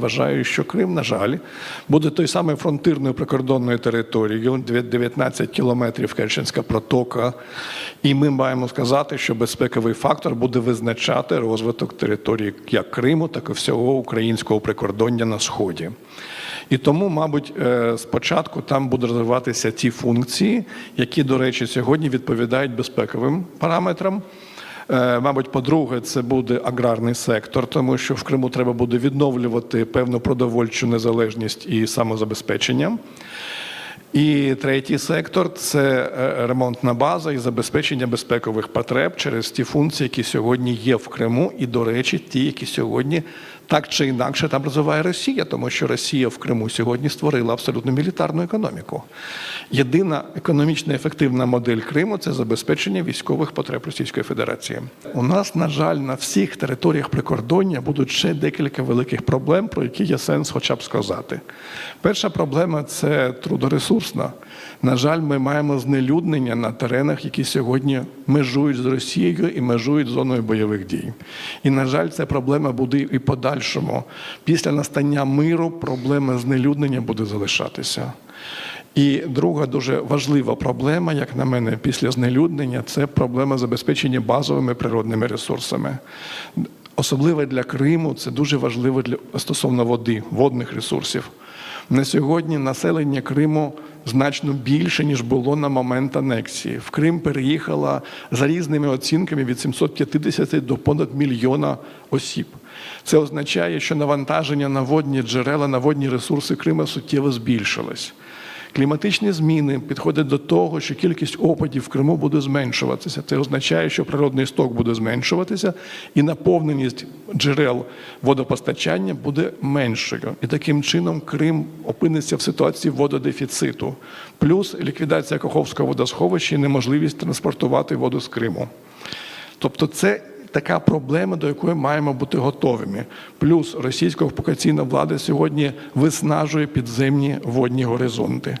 вважаю, що Крим, на жаль, буде той самою фронтирною прикордонною територією, 19 кілометрів Керченська протока. І ми маємо сказати, що безпековий фактор буде визначати розвиток території як Криму, так і всього українського прикордоння на сході. І тому, мабуть, е, спочатку там будуть розвиватися ті функції, які, до речі, сьогодні відповідають безпековим параметрам. Е, Мабуть, по-друге, це буде аграрний сектор, тому що в Криму треба буде відновлювати певну продовольчу незалежність і самозабезпечення. І третій сектор це е, ремонтна база і забезпечення безпекових потреб через ті функції, які сьогодні є в Криму, і, до речі, ті, які сьогодні так чи інакше там розвиває Росія, тому що Росія в Криму сьогодні створила абсолютно мілітарну економіку. Єдина економічно ефективна модель Криму це забезпечення військових потреб Російської Федерації. У нас, на жаль, на всіх територіях прикордоння будуть ще декілька великих проблем, про які є сенс хоча б сказати. Перша проблема це трудоресурсна. На жаль, ми маємо знелюднення на теренах, які сьогодні межують з Росією і межують зоною бойових дій. І, на жаль, ця проблема буде і подальшому. Після настання миру проблема знелюднення буде залишатися. І друга дуже важлива проблема, як на мене, після знелюднення це проблема забезпечення базовими природними ресурсами. Особливо для Криму це дуже важливо для стосовно води, водних ресурсів. На сьогодні населення Криму значно більше, ніж було на момент анексії. В Крим переїхало за різними оцінками від 750 до понад мільйона осіб. Це означає, що навантаження на водні джерела, на водні ресурси Крима суттєво збільшилось. Кліматичні зміни підходять до того, що кількість опадів в Криму буде зменшуватися. Це означає, що природний сток буде зменшуватися, і наповненість джерел водопостачання буде меншою. І таким чином Крим опиниться в ситуації вододефіциту, плюс ліквідація Каховського водосховища і неможливість транспортувати воду з Криму. Тобто, це така проблема, до якої маємо бути готовими. Плюс російська окупаційна влада сьогодні виснажує підземні водні горизонти.